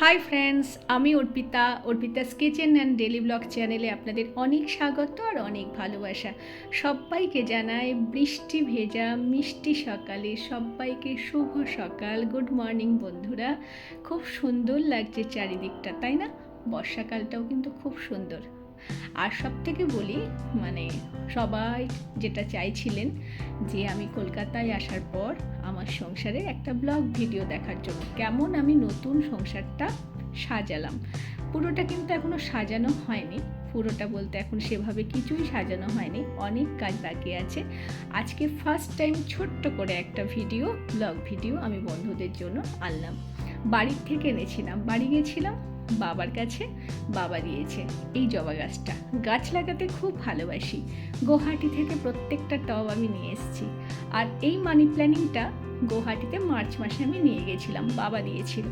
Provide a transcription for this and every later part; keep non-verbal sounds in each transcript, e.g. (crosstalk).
High friends আমি Arpita. Arpita's kitchen and daily blog চ্যানেলে আপনাদের অনেক স্বাগত আর অনেক ভালোবাসা। সবাইকে জানাই বৃষ্টি ভেজা, মিষ্টি সকালে সবাইকে শুভ সকাল। গুড মর্নিং বন্ধুরা। খুব সুন্দর লাগছে চারিদিকটা, তাই না? বর্ষাকালটাও কিন্তু খুব সুন্দর। আর সব থেকে বলি মানে সবাই যেটা চাইছিলেন যে আমি কলকাতায় আসার পর আমার সংসারের একটা ব্লগ ভিডিও দেখার জন্য, কেমন আমি নতুন সংসারটা সাজালাম। পুরোটা কিন্তু এখনও সাজানো হয়নি, পুরোটা বলতে এখন সেভাবে কিছুই সাজানো হয়নি, অনেক কাজ বাকি আছে। আজকে ফার্স্ট টাইম ছোট্ট করে একটা ভিডিও, ব্লগ ভিডিও আমি বন্ধুদের জন্য আনলাম। বাড়ির থেকে এনেছিলাম, বাড়ি গেছিলাম বাবার কাছে বাবা দিয়েছে এই জবা গাছটা। গাছ লাগাতে খুব ভালোবাসি। গুয়াহাটি থেকে প্রত্যেকটা টব আমি নিয়ে এসেছি। আর এই মানি প্ল্যানিংটা গুয়াহাটিতে মার্চ মাসে আমি নিয়ে গেছিলাম, বাবা দিয়েছিল।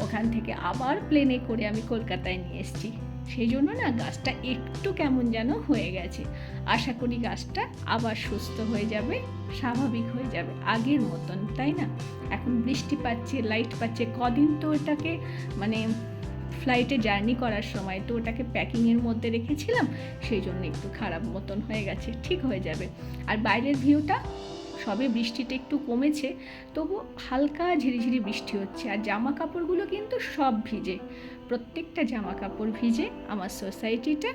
ওখান থেকে আবার প্লেনে করে আমি কলকাতায় নিয়ে এসেছি। সেই জন্য না গাছটা একটু কেমন যেন হয়ে গেছে। আশা করি গাছটা আবার সুস্থ হয়ে যাবে, স্বাভাবিক হয়ে যাবে আগের মতন, তাই না? এখন বৃষ্টি পাচ্ছে লাইট পাচ্ছে, কদিন তো ওটাকে মানে ফ্লাইটে জার্নি করার সময় তো ওটাকে প্যাকিংয়ের মধ্যে রেখেছিলাম, সেই জন্য একটু খারাপ মতন হয়ে গেছে, ঠিক হয়ে যাবে। আর বাইরের ভিউটা সবে বৃষ্টিটা একটু কমেছে, তবু হালকা ঝিরিঝিরি বৃষ্টি হচ্ছে। আর জামা কাপড়গুলো কিন্তু সব ভিজে, প্রত্যেকটা জামা কাপড় ভিজে আমার সোসাইটিটা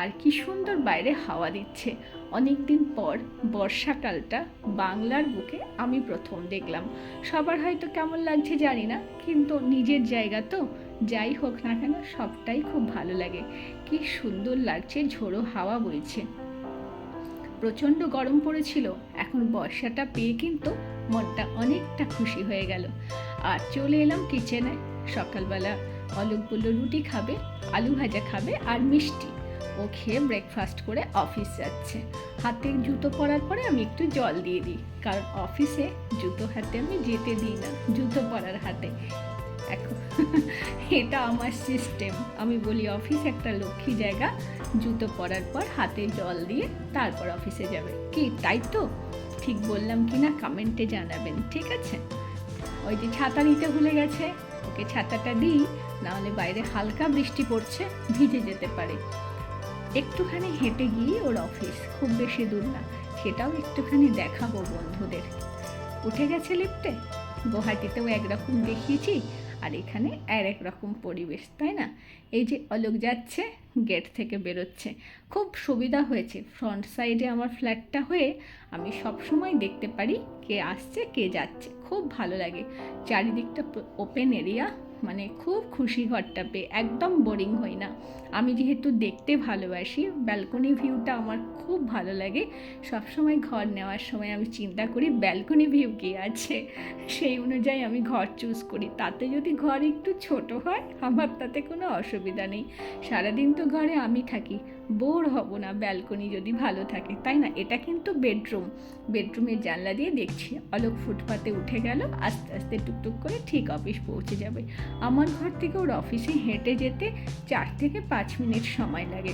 আর কি সুন্দর বাইরে হাওয়া দিচ্ছে। অনেক দিন পর বর্ষাকালটা বাংলার বুকে আমি প্রথম দেখলাম। সবার হয়তো কেমন লাগছে জানি না, কিন্তু নিজের জায়গা তো যাই হোক না কেন, সবটাই খুব ভালো লাগে। কি সুন্দর লাগছে, ঝোড়ো হাওয়া বইছে। প্রচণ্ড গরম পড়েছিল, এখন বর্ষাটা পেয়ে কিন্তু মনটা অনেকটা খুশি হয়ে গেল। আর চলে এলাম কিচেনে সকালবেলা অলোক রুটি খাবে, আলু ভাজা খাবে আর মিষ্টি। ও খেয়ে ব্রেকফাস্ট করে অফিস যাচ্ছে। হাতে জুতো পরার পরে আমি একটু জল দিয়ে দিই, কারণ অফিসে জুতো হাতে আমি যেতে দিই না, জুতো পরার হাতে। এটা আমার সিস্টেম আমি বলি অফিস একটা লক্ষ্মী জায়গা, জুতো পরার পর হাতে জল দিয়ে তারপর অফিসে যাবে। কি, তাই তো? ঠিক বললাম কি না? কমেন্টে জানাবেন, ঠিক আছে? ওই যে ছাতা নিতে ভুলে গেছে, ওকে ছাতাটা দিই, নাহলে বাইরে হালকা বৃষ্টি পড়ছে, ভিজে যেতে পারে। একটুখানি হেঁটে গিয়ে ওর অফিস খুব বেশি দূর না, সেটাও একটুখানি দেখাবো বন্ধুদের। উঠে গেছে লিফটে গুয়াহাটিতেও একরকম দেখিয়েছি আর এখানে আর এক রকম পরিবেশ, তাই না? এই যে অলোক যাচ্ছে গেট থেকে বেরোচ্ছে। খুব সুবিধা হয়েছে। ফ্রন্ট সাইডে আমার ফ্ল্যাটটা হয়ে আমি সবসময় দেখতে পারি কে আসছে, কে যাচ্ছে। খুব ভালো লাগে। চারিদিকটা ওপেন এরিয়া মানে খুব খুশি ঘরটা পেয়ে, একদম বোরিং হই না। আমি যেহেতু দেখতে ভালোবাসি ব্যালকনি ভিউটা আমার খুব ভালো লাগে। সবসময় ঘর নেওয়ার সময় আমি চিন্তা করি ব্যালকনি ভিউ কী আছে? সেই অনুযায়ী আমি ঘর চুজ করি। তাতে যদি ঘর একটু ছোট হয়, আমার তাতে কোনো অসুবিধা নেই। সারাদিন তো ঘরে আমি থাকি। বোর হব না, ব্যালকনি যদি ভালো থাকে। তাই না? এটা কিন্তু বেডরুম। বেডরুমের জানলা দিয়ে দেখছি। অলোক ফুটপাতে উঠে গেল, আস্তে আস্তে টুকটুক করে ঠিক অফিস পৌঁছে যাবে। আমার ঘর থেকে ওর অফিসে হেঁটে যেতে চার থেকে পাঁচ মিনিট সময় লাগে।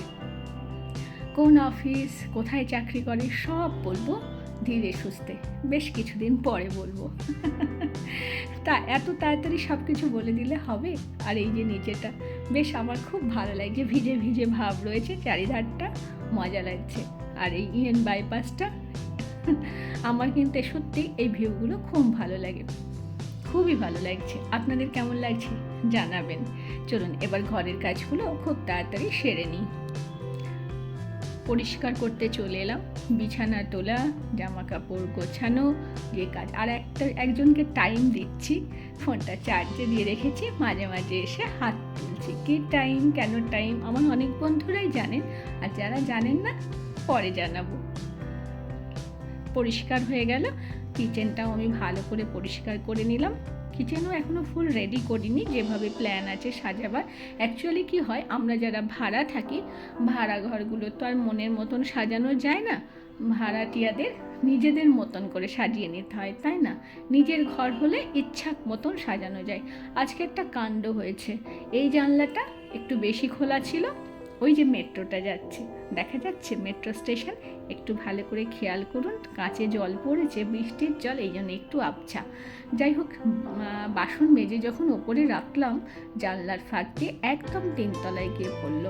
কোন অফিস, কোথায় চাকরি করে, সব বলব। ধীরে সুস্থে। বেশ কিছুদিন পরে বলব। (laughs) তা এত তাড়াতাড়ি সব কিছু বলে দিলে হবে? আর এই যে নিচেটা, বেশ আমার খুব ভালো লাগছে ভিজে ভিজে ভাব রয়েছে, চারিধারটা মজা লাগছে। আর এই ইএন বাইপাসটা, (laughs) আমার কিন্তু সত্যি এই ভিউগুলো খুব ভালো লাগে। খুবই ভালো লাগছে। আপনাদের কেমন লাগছে জানাবেন। চলুন, এবার ঘরের কাজগুলো খুব তাড়াতাড়ি সেরে নিই। পরিষ্কার করতে চলে এলাম। বিছানা তোলা জামা কাপড় গোছানো, যে কাজ। আর একটা, একজনকে টাইম দিচ্ছি, ফোনটা চার্জে দিয়ে রেখেছি, মাঝে মাঝে এসে হাত তুলছি। কি টাইম কেন টাইম আমার অনেক বন্ধুরাই জানেন, আর যারা জানেন না, পরে জানাব। পরিষ্কার হয়ে গেল। কিচেনটাও আমি ভালো করে পরিষ্কার করে নিলাম। কিচেনও এখনও ফুল রেডি করিনি, যেভাবে প্ল্যান আছে সাজাবার। অ্যাকচুয়ালি কি হয়, আমরা যারা ভাড়া থাকি, ভাড়া ঘরগুলো তো আর মনের মতন সাজানো যায় না। ভাড়াটিয়াদের নিজেদের মতন করে সাজিয়ে নিতে হয়, তাই না? নিজের ঘর হলে ইচ্ছা মতন সাজানো যায়। আজকে একটা কাণ্ড হয়েছে। এই জানলাটা একটু বেশি খোলা ছিল, ওই যে মেট্রোটা যাচ্ছে। দেখা যাচ্ছে মেট্রো স্টেশন। একটু ভালো করে খেয়াল করুন, কাঁচে জল পড়েছে, বৃষ্টির জল, এই জন্য একটু আবছা। যাই হোক বাসন মেজে যখন ওপরে রাখলাম, জানলার ফাঁক দিয়ে একদম তিনতলায় গিয়ে পড়ল।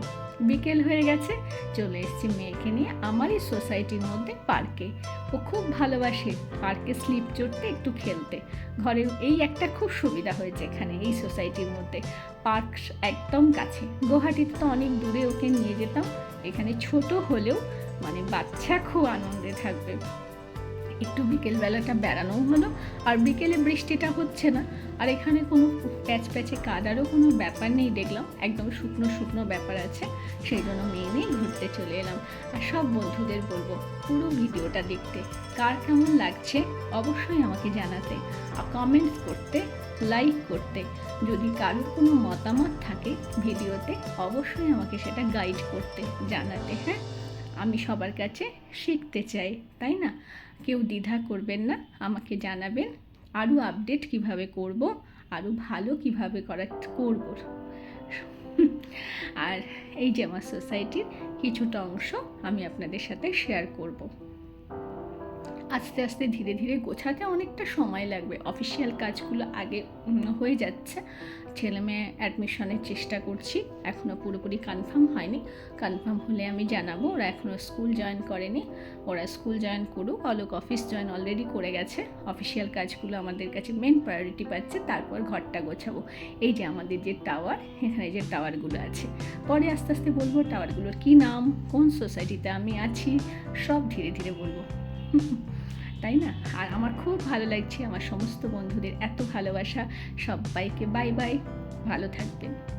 বিকেল হয়ে গেছে, চলে এসেছি মেয়েকে নিয়ে আমারই সোসাইটির মধ্যে পার্কে। ও খুব ভালোবাসে পার্কে স্লিপ চড়তে, একটু খেলতে। ঘরের এই একটা খুব সুবিধা হয়েছে এখানে, এই সোসাইটির মধ্যে। পার্ক একদম কাছে। গুয়াহাটিতে তো অনেক দূরে ওকে নিয়ে যেতাম, এখানে ছোট হলেও মানে বাচ্চা খুব আনন্দে থাকবে। একটু বিকেলবেলাটা বেড়ানোও হলো, আর বিকেলে বৃষ্টিটা হচ্ছে না। আর এখানে কোনো প্যাচ প্যাচে কাদারও কোনো ব্যাপার নেই দেখলাম, একদম শুকনো শুকনো ব্যাপার আছে, সেই জন্য মেয়ে নিয়ে ঘুরতে চলে এলাম। আর সব বন্ধুদের বলব, পুরো ভিডিওটা দেখতে, কার কেমন লাগছে অবশ্যই আমাকে জানাতে, আর কমেন্টস করতে লাইক করতে। যদি কারোর কোনো মতামত থাকে ভিডিওতে, অবশ্যই আমাকে সেটা গাইড করতে, জানাতে হ্যাঁ? আমি সবার কাছে শিখতে চাই, তাই না? কেউ দ্বিধা করবেন না, আমাকে জানাবেন। আরও আপডেট কীভাবে করব, আরও ভালো কীভাবে করা করব। আর এই যে আমার সোসাইটির কিছুটা অংশ আমি আপনাদের সাথে শেয়ার করব। আস্তে আস্তে ধীরে ধীরে গোছাতে অনেকটা সময় লাগবে। অফিসিয়াল কাজগুলো আগে হয়ে যাচ্ছে। ছেলে মেয়ে অ্যাডমিশনের চেষ্টা করছি। এখনও পুরোপুরি কনফার্ম হয়নি। কনফার্ম হলে আমি জানাব। ওরা এখনও স্কুল জয়েন করেনি। ওরা স্কুল জয়েন করুক, অলোক অফিস জয়েন অলরেডি করে গেছে। অফিসিয়াল কাজগুলো আমাদের কাছে মেন প্রায়োরিটি পাচ্ছে। তারপর ঘরটা গোছাবো। এই যে আমাদের যে টাওয়ার এখানে যে টাওয়ারগুলো আছে। পরে আস্তে আস্তে বলব টাওয়ারগুলোর কী নাম, কোন সোসাইটিতে আমি আছি, সব ধীরে ধীরে বলব। (laughs) তাই না? আর আমার খুব ভালো লাগছে, আমার সমস্ত বন্ধুদের এত ভালোবাসা। সবাইকে বাই বাই ভালো থাকবেন।